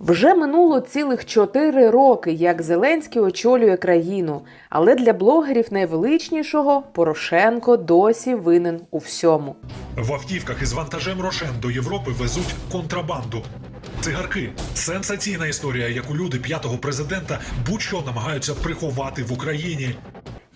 Вже минуло цілих чотири роки, як Зеленський очолює країну, але для блогерів найвеличнішого Порошенко досі винен у всьому. В автівках із вантажем Рошен до Європи везуть контрабанду. Цигарки сенсаційна історія, яку люди п'ятого президента будь-що намагаються приховати в Україні.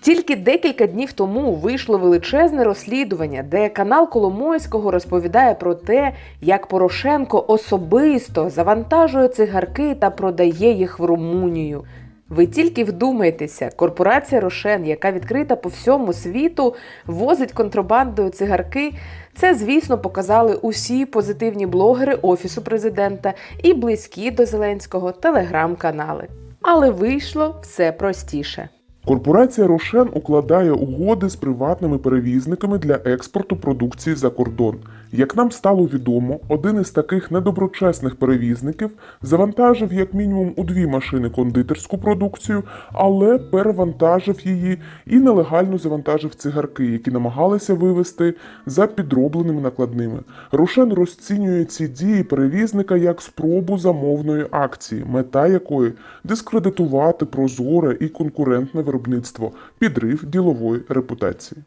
Тільки декілька днів тому вийшло величезне розслідування, де канал Коломойського розповідає про те, як Порошенко особисто завантажує цигарки та продає їх в Румунію. Ви тільки вдумайтеся, корпорація Рошен, яка відкрита по всьому світу, возить контрабандою цигарки. Це, звісно, показали усі позитивні блогери офісу президента і близькі до Зеленського телеграм-канали. Але вийшло все простіше. Корпорація Рошен укладає угоди з приватними перевізниками для експорту продукції за кордон. Як нам стало відомо, один із таких недоброчесних перевізників завантажив як мінімум у дві машини кондитерську продукцію, але перевантажив її і нелегально завантажив цигарки, які намагалися вивезти за підробленими накладними. Рошен розцінює ці дії перевізника як спробу замовної акції, мета якої дискредитувати прозоре і конкурентне виробництво, підрив ділової репутації.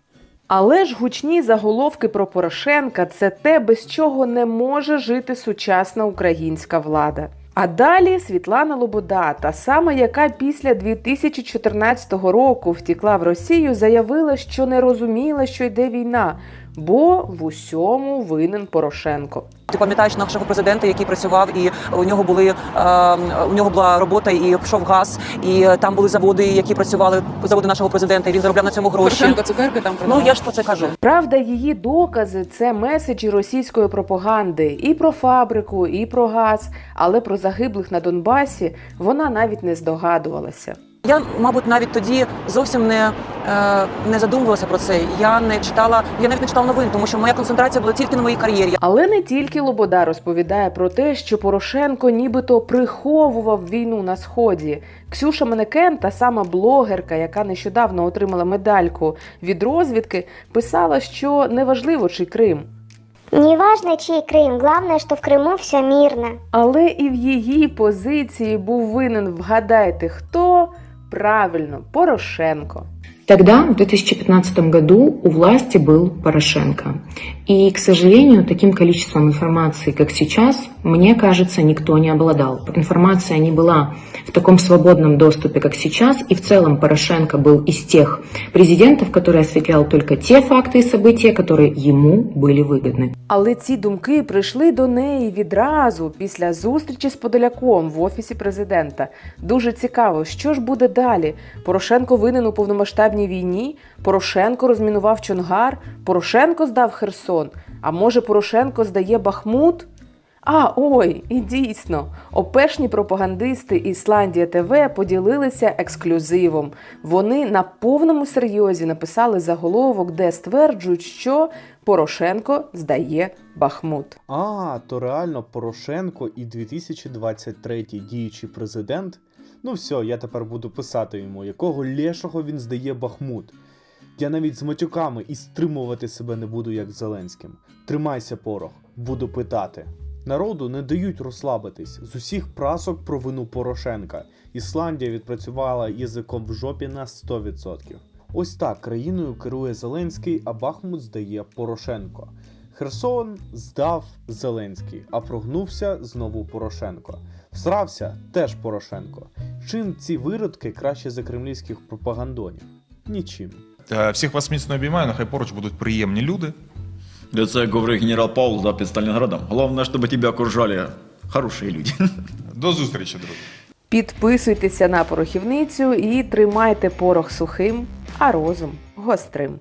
Але ж гучні заголовки про Порошенка це те, без чого не може жити сучасна українська влада. А далі Світлана Лобода, та сама, яка після 2014 року втікла в Росію, заявила, що не розуміла, що йде війна, бо в усьому винен Порошенко. Ти пам'ятаєш нашого президента, який працював, і у нього були е, у нього була робота, і пішов газ, і там були заводи, які працювали заводи нашого президента. і Він заробляв на цьому гроші. Порошенко цукерки там Ну я ж про це кажу. Правда, її докази це меседжі російської пропаганди і про фабрику, і про газ, але про загиблих на Донбасі вона навіть не здогадувалася. Я, мабуть, навіть тоді зовсім не, е, не задумувалася про це. Я не читала, я навіть не читала новин, тому що моя концентрація була тільки на моїй кар'єрі. Але не тільки Лобода розповідає про те, що Порошенко нібито приховував війну на сході. Ксюша Менекен, та сама блогерка, яка нещодавно отримала медальку від розвідки, писала, що неважливо, чи Крим. Неважно, чей Крым, главное, что в Крыму все мирно. Але і в її позиції був винен, вгадайте, хто правильно Порошенко. Тогда, в 2015 году, у власти был Порошенко. И, к сожалению, таким количеством информации, как сейчас, мне кажется, никто не обладал. Информация не была в таком свободном доступе, как сейчас, и в целом Порошенко был из тех президентов, который осветлял только те факты и события, которые ему были выгодны. Але ці думки прийшли до неї відразу після зустрічі з Подоляком в офісі президента. Дуже цікаво, що ж буде далі. Порошенко винен у повномасштабній війні. Порошенко розмінував Чонгар. Порошенко здав Херсон. А може, Порошенко здає Бахмут? А, ой, і дійсно, опешні пропагандисти Ісландія ТВ поділилися ексклюзивом. Вони на повному серйозі написали заголовок, де стверджують, що Порошенко здає Бахмут. А, то реально Порошенко і 2023 діючий президент. Ну все, я тепер буду писати йому, якого лешого він здає Бахмут. Я навіть з матюками і стримувати себе не буду, як Зеленським. Тримайся, порох, буду питати. Народу не дають розслабитись з усіх прасок про вину Порошенка. Ісландія відпрацювала язиком в жопі на 100%. Ось так країною керує Зеленський, а Бахмут здає Порошенко. Херсон здав Зеленський, а прогнувся знову Порошенко. Всрався теж Порошенко. Чим ці виродки краще за кремлівських пропагандонів? Нічим. Е, Всіх вас міцно обіймаю, нехай поруч будуть приємні люди. Це говорить генерал Паул да, під Сталінградом. Головне, щоб тебе окружали хороші люди. До зустрічі, друзі. Підписуйтеся на порохівницю і тримайте порох сухим, а розум гострим.